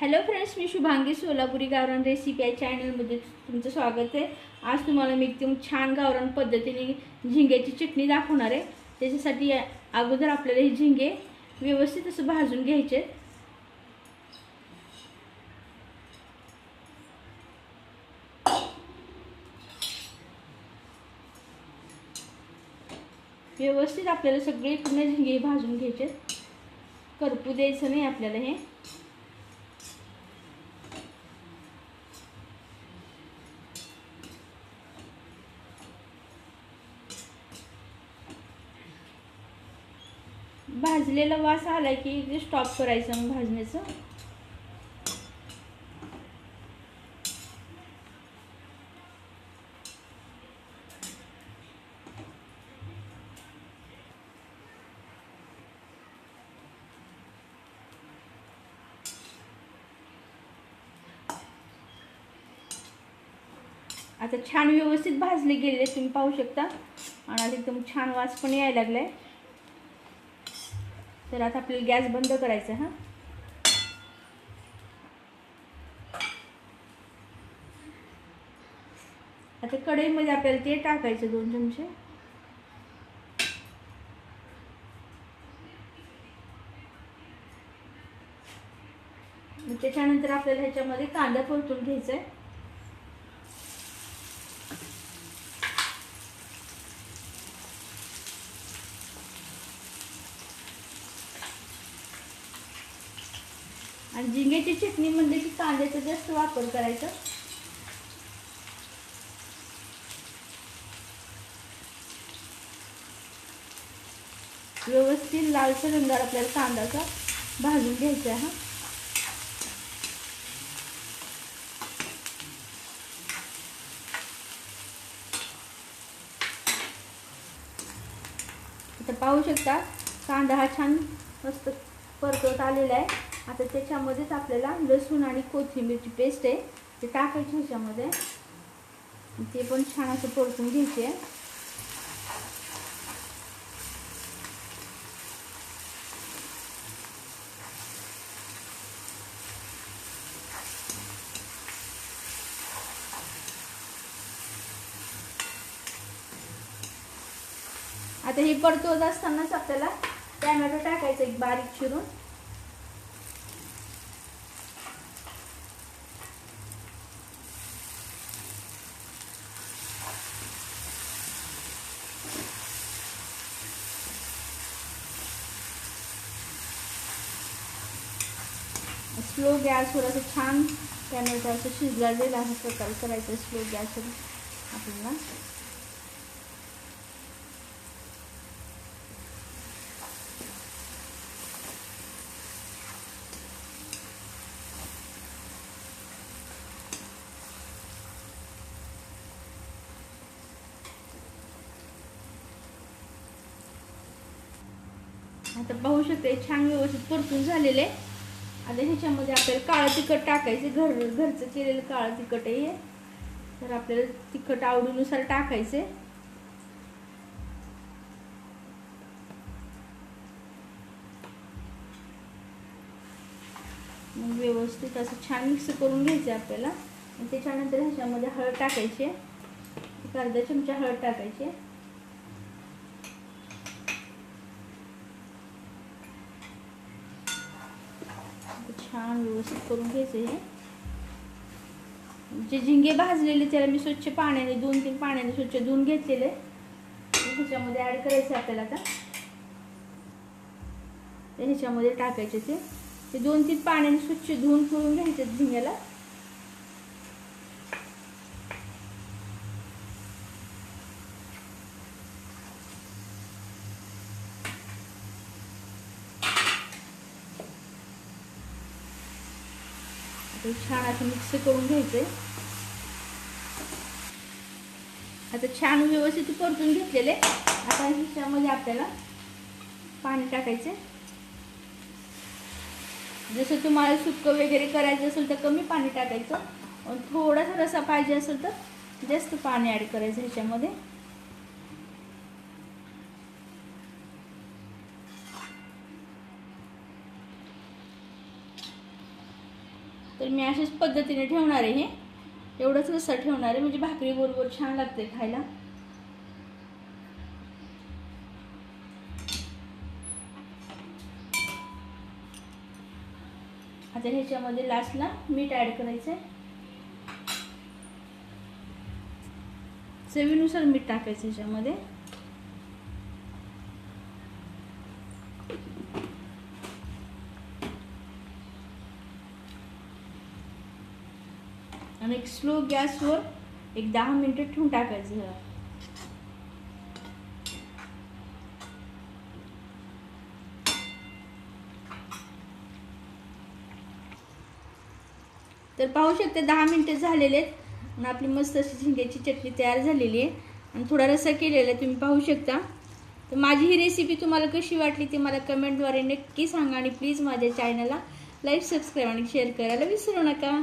Hello friends मी शुभांगी सोलापुरी गावरान recipe या चॅनलमध्ये तुमचं स्वागत आहे. आज तुम्हाला मी एकदम छान गावरान पद्धतीने झिंग्याची चटणी दाखवणार आहे. त्याच्यासाठी अगोदर आपल्याला हे झिंगे व्यवस्थित असं भाजून घ्यायचे व्यवस्थित आपल्याला सगळे पूर्ण झिंगे भाजून घ्यायचे करपू द्यायचं नाही आपल्याला हे. भाजलेला वास आला की ते स्टॉप करायचं मग भाजण्याचं? आता छान व्यवस्थित भाजले गेले तुम्ही पाहू शकता. आणि आता एकदम छान वास पण यायला लागलाय. तर आता आपल्याला गॅस बंद करायचा हा. आता कढईमध्ये आपल्याला ते टाकायचं दोन चमचे. त्याच्यानंतर आपल्याला ह्याच्यामध्ये कांदा परतून घ्यायचा आहे आणि झिंग्याची चटणी म्हणजे की कांद्याचा जास्त वापर करायचा. व्यवस्थित लालसर रंगार आपल्याला कांद्याचा भाजून घ्यायचा हा आता पाहू शकता कांदा हा छान मस्त परतवत आलेलं आहे. आता त्याच्यामध्येच आपल्याला लसूण आणि कोथिंबीरची पेस्ट आहे ते टाकायची ह्याच्यामध्ये. ते पण छान असं परतून घ्यायचे. आता हे परतवत असतानाच आपल्याला टॅमॅटो टाकायचं एक बारीक चिरून. स्लो गॅसवर असं छान टॅमॅटो असं शिजला जाईल अशा प्रकारे करायचं स्लो गॅसवर आपल्याला आता पाहू शकते छान व्यवस्थित परतून झालेले आता ह्याच्यामध्ये आपल्याला काळं तिखट टाकायचे घर घरचं केलेलं काळं तिखट आहे हे. तर आपल्याला तिखट आवडीनुसार टाकायचे मग व्यवस्थित असं छान मिक्स करून घ्यायचं आपल्याला. त्याच्यानंतर ह्याच्यामध्ये हळद टाकायची एक अर्धा चमचा हळद टाकायची छान व्यवस्थित करून घ्यायचं हे. जे झिंगे भाजलेले त्याला मी स्वच्छ पाण्याने दोन तीन पाण्याने स्वच्छ धुवून घेतलेले. ह्याच्यामध्ये ॲड करायचे आपल्याला आता. ह्याच्यामध्ये टाकायचे ते. ते दोन तीन पाण्याने स्वच्छ धुवून पिळून घ्यायचे झिंग्याला. ते छान असं मिक्स करून घ्यायचंय. आता छान व्यवस्थित परतून घेतलेले. आता ह्याच्यामध्ये आपल्याला पाणी टाकायचे जसं तुम्हाला सुकं वगैरे करायचं असेल तर कमी पाणी टाकायचं. थोडासा रसा पाहिजे असेल तर जास्त पाणी ॲड करायचं ह्याच्यामध्ये. तर मी अशाच पद्धतीने ठेवणार आहे हे. एवढंच रस्सा ठेवणार आहे? म्हणजे भाकरी बरोबर छान लागते खायला. आता ह्याच्यामध्ये लास्टला मीठ ॲड करायचं आहे चवीनुसार मीठ टाकायचं ह्याच्यामध्ये. आणि एक स्लो गॅसवर एक दहा मिनिटं ठेवून टाकायचं ह्याला. तर पाहू शकता दहा मिनटं झालेले आहेत आणि आपली मस्त अशी झिंग्याची चटणी तयार झालेली आहे. आणि थोडा रस्सा केलेला आहे तुम्ही पाहू शकता. तर माझी ही रेसिपी तुम्हाला कशी वाटली ती मला कमेंटद्वारे नक्की सांगा आणि प्लीज माझ्या चॅनलला लाईक सबस्क्राईब आणि शेअर करायला विसरू नका.